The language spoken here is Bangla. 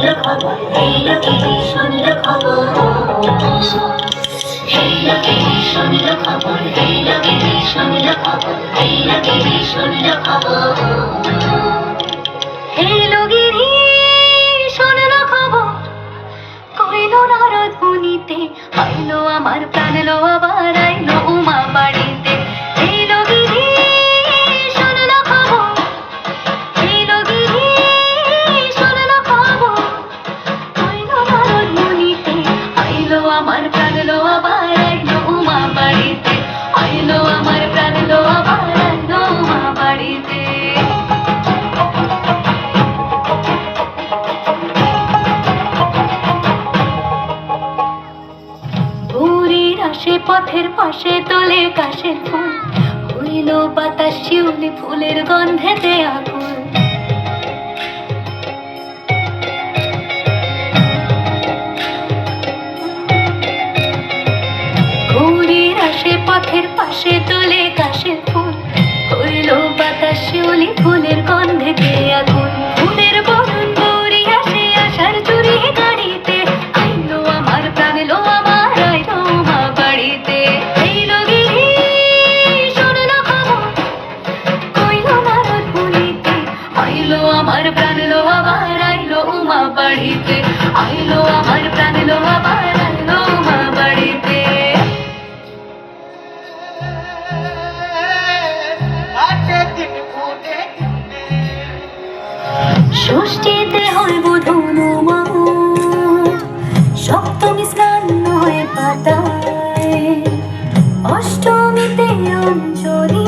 শুনল খবর এই লোকে শুনল খবর এই লোকে শুনল খবর এই লোকে শুনল খবর এলো গিরি আসে পথের পাশে তোলে কাশের ফুল। হইল বাতাস শিউলি ফুলের গন্ধেতে আকুল আইলো আমার প্রাণ লো আবার আইলো উমা বাড়িতে। আইলো আমার প্রাণ লো আবার আইলো উমা বাড়িতে। ষষ্ঠীতে হয় বোধনুমা সপ্তমী স্নান হয় পাতায়। অষ্টমীতে অঞ্জলি